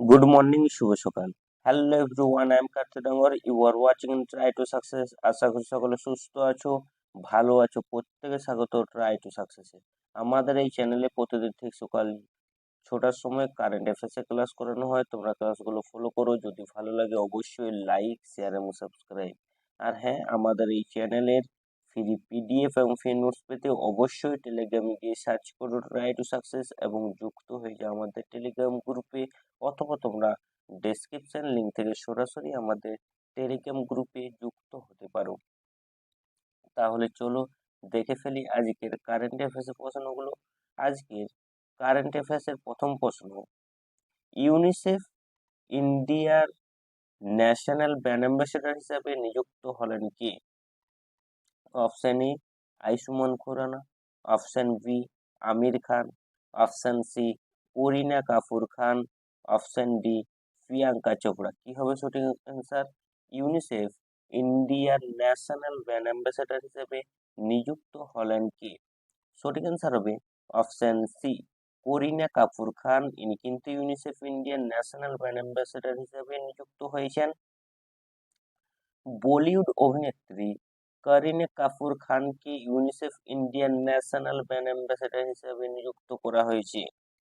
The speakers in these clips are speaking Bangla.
গুড মর্নিং শুভ সকাল hello everyone I am কার্তিডাঙ্গর you are watching try to success আশা করি সকলে সুস্থ আছো ভালো আছো প্রত্যেকে স্বাগত ট্রাই টু সাকসেসে আমাদের এই চ্যানেলে প্রতিদিন ঠিক সকাল ছটার সময় কারেন্ট অ্যাফেয়ার্সে ক্লাস করানো হয় তোমরা ক্লাসগুলো ফলো করো যদি ভালো লাগে অবশ্যই লাইক শেয়ার এবং সাবস্ক্রাইব আর হ্যাঁ আমাদের এই চ্যানেলের ফ্রি পিডিএফ এবং ফ্রি নোটস পেতে অবশ্যই টেলিগ্রামে গিয়ে সার্চ করো ট্রাই টু সাকসেস এবং যুক্ত হয়ে যাও আমাদের টেলিগ্রাম গ্রুপে অথবা তোমরা ডেসক্রিপশন লিঙ্ক থেকে সরাসরি আমাদের টেলিগ্রাম গ্রুপে যুক্ত হতে পারো। তাহলে চলো দেখে ফেলি আজকের কারেন্ট অ্যাফেয়ার্সের প্রশ্নগুলো। আজকের কারেন্ট অ্যাফেয়ার্সের প্রথম প্রশ্ন ইউনিসেফ ইন্ডিয়ার ন্যাশনাল ব্র্যান্ড অ্যাম্বাসেডর হিসাবে নিযুক্ত হলেন কে? Option A Ayushmann Khurrana option B Aamir Khan option C Kareena Kapoor Khan option D Priyanka Chopra কি হবে সঠিক অ্যান্সার ইউনিসেফ ইন্ডিয়ার ন্যাশনাল ব্র্যান্ড অ্যাম্বাসেডর হিসেবে নিযুক্ত হলেন কে? সঠিক অ্যান্সার হবে অপশন সি করিনা কাপুর খান ইনি কিন্তু ইউনিসেফ ইন্ডিয়ার ন্যাশনাল ব্র্যান্ড অ্যাম্বাসেডর হিসেবে নিযুক্ত হয়েছেন। বলিউড অভিনেত্রী করিনা কাপুর খানকে UNICEF Indian national brand ambassador হিসেবে নিযুক্ত করা হয়েছে।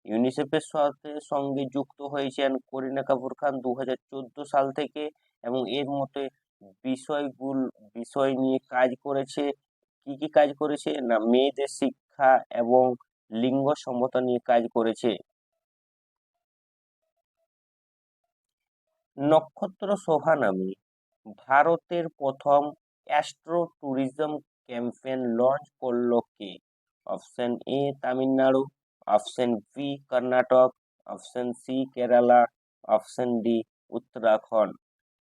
ইউনিসেফের সাথে সঙ্গে যুক্ত হয়েছেন করিনা কাপুর খান দু হাজার চোদ্দ সাল থেকে এবং এর মতে বিষয়গুল, বিষয় নিয়ে কাজ করেছে, কি কি কাজ করেছে? না, মেয়েদের শিক্ষা এবং লিঙ্গ সমতা নিয়ে কাজ করেছে। নক্ষত্র শোভা নামে ভারতের প্রথম অ্যাস্ট্রো ট্যুরিজম ক্যাম্পেইন লঞ্চ করল কে? Option A, Tamil Nadu, option B, Karnataka, option C, Kerala, option D, Uttarakhand.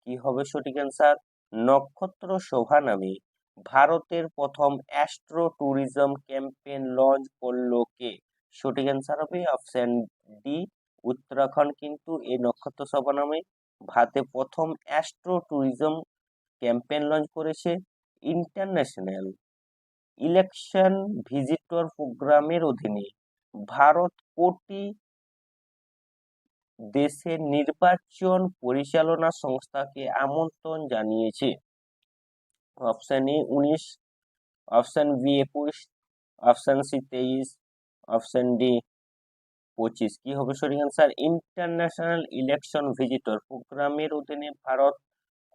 কি হবে সঠিক অ্যান্সার? নক্ষত্র শোভা নামে ভারতের প্রথম অ্যাস্ট্রো ট্যুরিজম ক্যাম্পেইন লঞ্চ করল কে? সঠিক অ্যান্সার হবে অপশন ডি, উত্তরাখণ্ড। কিন্তু এই নক্ষত্র শোভা নামে ভারতে প্রথম অ্যাস্ট্রো ট্যুরিজম ক্যাম্পেইন লঞ্চ করেছে ইন্টারন্যাশনাল ইলেকশন ভিজিটর প্রোগ্রামের অধীনে। ভারত কোটি দেশের নির্বাচন পরিচালনা সংস্থাকে আমন্ত্রণ জানিয়েছে। অপশন এ উনিশ, অপশন বি একুশ, অপশন সি তেইশ, অপশন ডি পঁচিশ। কি হবে? সঠিক অ্যান্সার ইন্টারন্যাশনাল ইলেকশন ভিজিটর প্রোগ্রামের অধীনে ভারত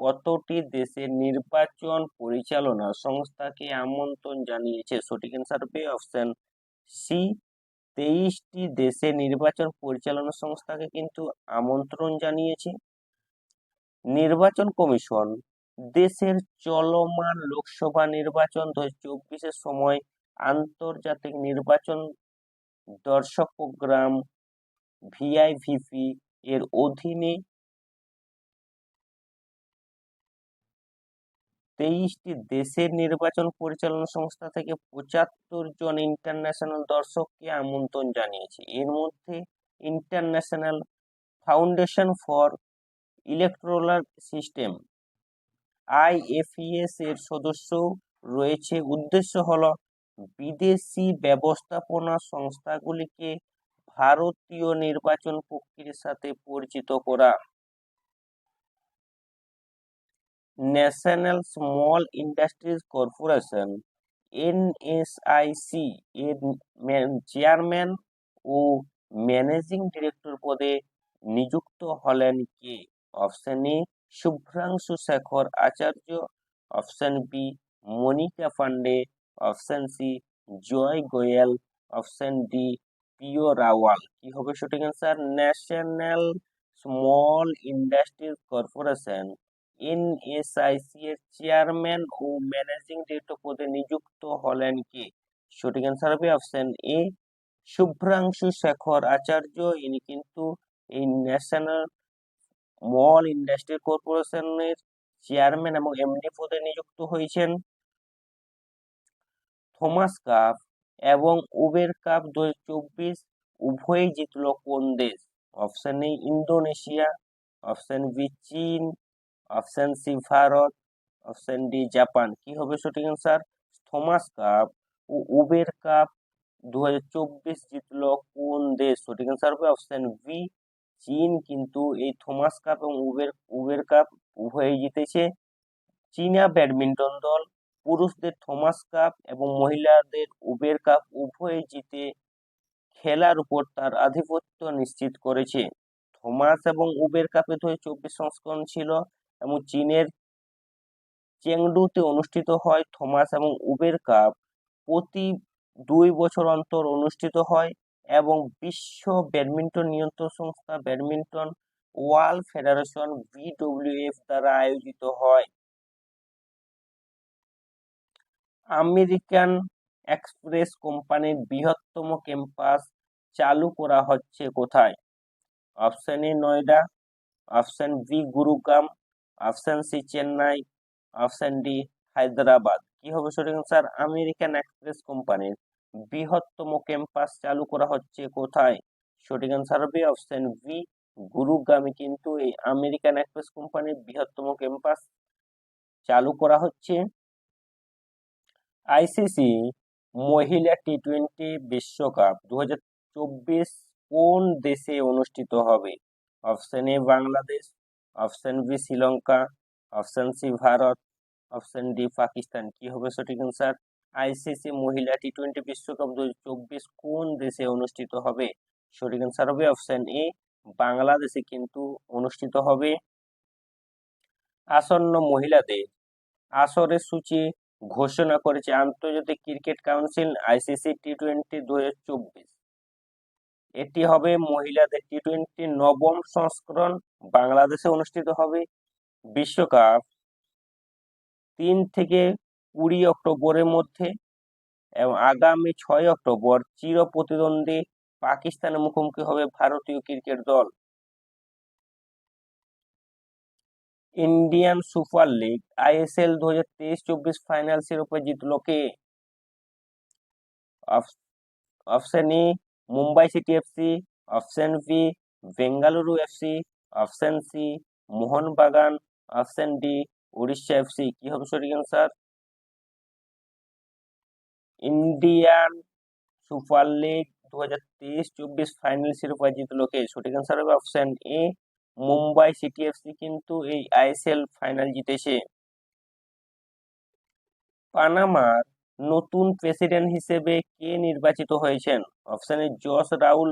কতটি দেশের নির্বাচন পরিচালনা সংস্থাকে আমন্ত্রণ জানিয়েছে? সঠিক অ্যান্সার হবে অপশন সি তেইশটি দেশে নির্বাচন পরিচালনা সংস্থাকে কিন্তু আমন্ত্রণ জানিয়েছে। নির্বাচন কমিশন, দেশের চলমান লোকসভা নির্বাচন দু চব্বিশের সময় আন্তর্জাতিক নির্বাচন দর্শক প্রোগ্রাম ভিআইভিপি এর অধীনে তেইশটি দেশের নির্বাচন পরিচালনা সংস্থা থেকে পঁচাত্তর জন ইন্টারন্যাশনাল দর্শককে আমন্ত্রণ জানিয়েছে। এর মধ্যে international foundation for electoral system IFES এর সদস্য রয়েছে। উদ্দেশ্য হল বিদেশি ব্যবস্থাপনা সংস্থাগুলিকে ভারতীয় নির্বাচন প্রক্রিয়ার সাথে পরিচিত করা। National small industries corporation, NSIC, এর চেয়ারম্যান ও ম্যানেজিং ডিরেক্টর পদে নিযুক্ত হলেন কে? Option A, Shubhranshu Shekhar Acharya. Option B, Monika Pandey. Option C, Jay Goel. Option D পিও রাওয়াল। কি হবে সঠিক answer national small industries corporation NSIC এর চেয়ারম্যান ও ম্যানেজিং ডিরেক্টর পদে নিযুক্ত হলেন কে? সঠিক অ্যান্সার হবে অপশন এ শুভ্রাংশু শেখর আচার্য। ইনি কিন্তু এই ন্যাশনাল মল ইন্ডাস্ট্রি কর্পোরেশনের চেয়ারম্যান এবং এমডি পদে নিযুক্ত হয়েছেন। থমাস কাপ এবং উবের কাপ দু উভয়ই জিতল কোন দেশ? Option A Indonesia. Option B চীন। Option C, Bharat, option D, Japan. কি হবে সঠিক অ্যান্সার থমাস কাপ ও উবের কাপ দু হাজার চব্বিশ জিতল কোন দেশ? সঠিক অ্যান্সার হবে অপশন বি চীন। কিন্তু এই থমাস কাপ এবং উবের উবের কাপ উভয়ই জিতেছে। চীনা ব্যাডমিন্টন দল, পুরুষদের থমাস কাপ এবং মহিলাদের উবের কাপ উভয়ই জিতে খেলার উপর তার আধিপত্য নিশ্চিত করেছে। থমাস এবং উবের কাপে দু সংস্করণ ছিল এবং চীনের চেংডুতে অনুষ্ঠিত হয় থমাস এবং উবের কাপ। প্রতি দুই বছর অন্তর অনুষ্ঠিত হয় এবং বিশ্ব ব্যাডমিন্টন নিয়ন্ত্রণ সংস্থা ব্যাডমিন্টন ওয়ার্ল্ড ফেডারেশন, বিডব্লিউএফ দ্বারা আয়োজিত হয়। আমেরিকান এক্সপ্রেস কোম্পানির বৃহত্তম ক্যাম্পাস চালু করা হচ্ছে কোথায়? Option A Noida, option B Gurugram option C Chennai, option D Hyderabad. কি হবে সঠিক স্যার? আমেরিকান এক্সপ্রেস কোম্পানির বৃহত্তম ক্যাম্পাস চালু করা হচ্ছে কোথায়? সঠিক অ্যান্সার হবে অপশন বি, গুরুগ্রামে। কিন্তু এই আমেরিকান এক্সপ্রেস কোম্পানির বৃহত্তম ক্যাম্পাস চালু করা হচ্ছে আইসিসি মহিলা টি টোয়েন্টি বিশ্বকাপ। দু হাজার চব্বিশ কোন দেশে অনুষ্ঠিত হবে? Option A Bangladesh option B Sri Lanka, option C Bharat, option D Pakistan. কি হবে সঠিক অ্যান্সার আইসিসি মহিলা টি টোয়েন্টি বিশ্বকাপ দু চব্বিশ কোন দেশে অনুষ্ঠিত হবে? সঠিক অ্যান্সার হবে অপশন এ, বাংলাদেশে কিন্তু অনুষ্ঠিত হবে। আসন্ন মহিলাদের আসরের সূচি ঘোষণা করেছে আন্তর্জাতিক cricket council ICC T twenty দুই হাজার চব্বিশ। এটি হবে মহিলাদের টি টোয়েন্টি নবম সংস্করণ বাংলাদেশে অনুষ্ঠিত হবে বিশ্বকাপ তিন থেকে কুড়ি অক্টোবরের মধ্যে এবং আগামী ছয় অক্টোবর চির প্রতিদ্বন্দ্বী পাকিস্তানের মুখোমুখি হবে ভারতীয় ক্রিকেট দল। ইন্ডিয়ান সুপার লিগ, আইএসএল দু হাজার তেইশ চব্বিশ ফাইনাল শিরোপা জিতল কে? Option A Mumbai city FC option B Bengaluru FC option C, Mohun Bagan, option D, Orissa FC কি হবে সঠিক অ্যান্সার ইন্ডিয়ান সুপার লিগ দু হাজার তেইশ চব্বিশ ফাইনাল শিরোপা জিতল কে? সঠিক অ্যান্সার হবে option A, Mumbai city FC কিন্তু এই আইএসএল ফাইনাল জিতেছে। পানামার নতুন প্রেসিডেন্ট হিসেবে কে নির্বাচিত হয়েছেন? Option A Jose Raul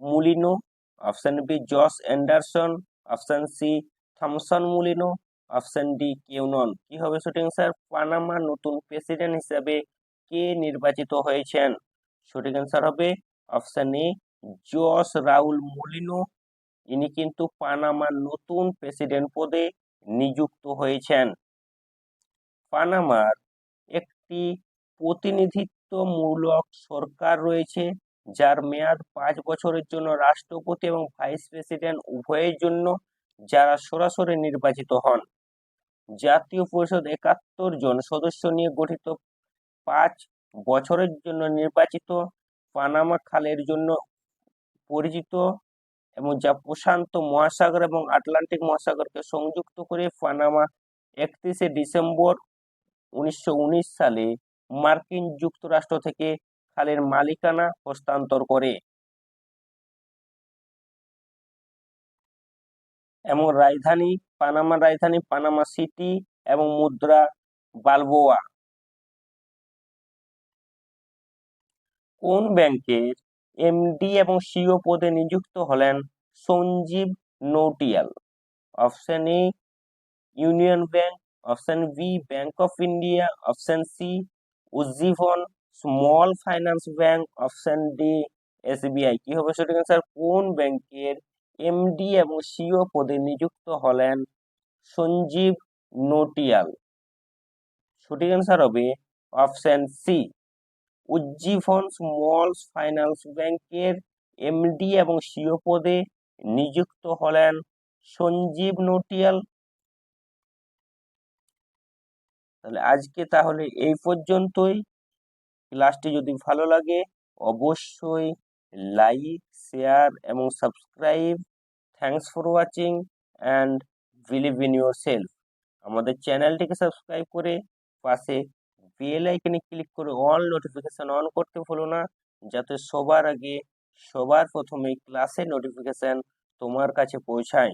Mulino. Option B Jose Anderson. Option C, Thomson Mulino. Option D কেউ নন কি হবে সঠিক অ্যান্সার পানামা নতুন প্রেসিডেন্ট হিসেবে কে নির্বাচিত হয়েছেন? সঠিক অ্যান্সার হবে option A Jose Raul Mulino. ইনি কিন্তু পানামার নতুন প্রেসিডেন্ট পদে নিযুক্ত হয়েছেন। পানামার একটি প্রতিনিধিত্বমূলক সরকার রয়েছে, যার মেয়াদ পাঁচ বছরের জন্য রাষ্ট্রপতি এবং ভাইস প্রেসিডেন্ট উভয়ের জন্য যারা সরাসরি নির্বাচিত হন। জাতীয় পরিষদ একাত্তর জন সদস্য নিয়ে গঠিত, পাঁচ বছরের জন্য নির্বাচিত, পানামা খালের জন্য পরিচিত এবং যা প্রশান্ত মহাসাগর এবং আটলান্টিক মহাসাগরকে সংযুক্ত করে পানামা একত্রিশে ডিসেম্বর উনিশশো উনিশ সালে মার্কিন যুক্তরাষ্ট্র থেকে খালের মালিকানা হস্তান্তর করে। এবং রাজধানী পানামার রাজধানী, পানামা সিটি এবং মুদ্রা বালবোয়া। কোন ব্যাংকের এমডি এবং সিও পদে নিযুক্ত হলেন Sanjeev Nautiyal? Option A, union bank, option B, bank of India, option C Ujjivan small finance bank option D SBI কি হবে সঠিক অ্যান্সার কোন ব্যাংকের এমডি এবং সিও পদে নিযুক্ত হলেন সঞ্জীব নোটিয়াল? সঠিক অ্যান্সার হবে option C Ujjivan small finance ব্যাংকের এমডি এবং সিও পদে নিযুক্ত হলেন সঞ্জীব নোটিয়াল। তাহলে আজকে তাহলে এই পর্যন্তই। ক্লাসটি যদি ভালো লাগে, অবশ্যই লাইক শেয়ার এবং subscribe thanks for watching and believe in yourself আমাদের চ্যানেলটিকে সাবস্ক্রাইব করে পাশে বেল আইকনে ক্লিক করে অল নোটিফিকেশান অন করতে ভুলো না, যাতে সবার আগে সবার প্রথমে ক্লাসের নোটিফিকেশান তোমার কাছে পৌঁছায়।